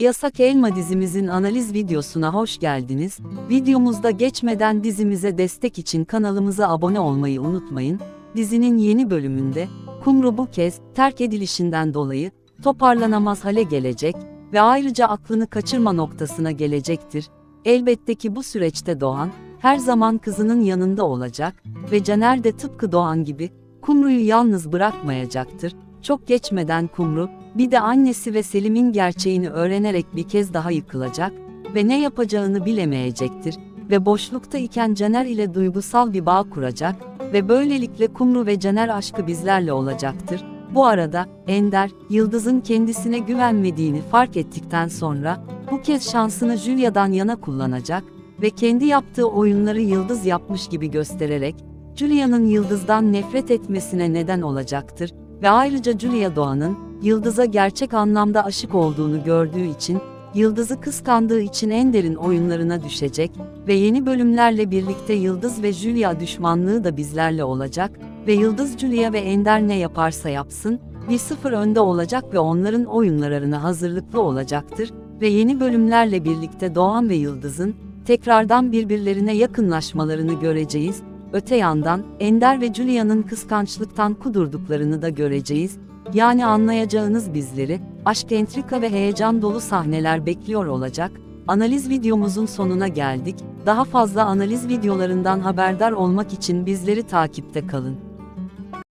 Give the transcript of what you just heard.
Yasak Elma dizimizin analiz videosuna hoş geldiniz. Videomuzda geçmeden dizimize destek için kanalımıza abone olmayı unutmayın. Dizinin yeni bölümünde Kumru bu kez terk edilişinden dolayı toparlanamaz hale gelecek ve ayrıca aklını kaçırma noktasına gelecektir. Elbette ki bu süreçte Doğan her zaman kızının yanında olacak ve Caner de tıpkı Doğan gibi Kumru'yu yalnız bırakmayacaktır. Çok geçmeden Kumru, bir de annesi ve Selim'in gerçeğini öğrenerek bir kez daha yıkılacak ve ne yapacağını bilemeyecektir ve boşlukta iken Caner ile duygusal bir bağ kuracak ve böylelikle Kumru ve Caner aşkı bizlerle olacaktır. Bu arada Ender, Yıldız'ın kendisine güvenmediğini fark ettikten sonra bu kez şansını Julia'dan yana kullanacak ve kendi yaptığı oyunları Yıldız yapmış gibi göstererek Julia'nın Yıldız'dan nefret etmesine neden olacaktır ve ayrıca Julia Doğan'ın Yıldız'a gerçek anlamda aşık olduğunu gördüğü için Yıldız'ı kıskandığı için Ender'in oyunlarına düşecek ve yeni bölümlerle birlikte Yıldız ve Julia düşmanlığı da bizlerle olacak ve Yıldız Julia ve Ender ne yaparsa yapsın, bir sıfır önde olacak ve onların oyunlarına hazırlıklı olacaktır ve yeni bölümlerle birlikte Doğan ve Yıldız'ın tekrardan birbirlerine yakınlaşmalarını göreceğiz. Öte yandan Ender ve Julia'nın kıskançlıktan kudurduklarını da göreceğiz. Yani anlayacağınız bizleri, aşk entrika ve heyecan dolu sahneler bekliyor olacak. Analiz videomuzun sonuna geldik. Daha fazla analiz videolarından haberdar olmak için bizleri takipte kalın.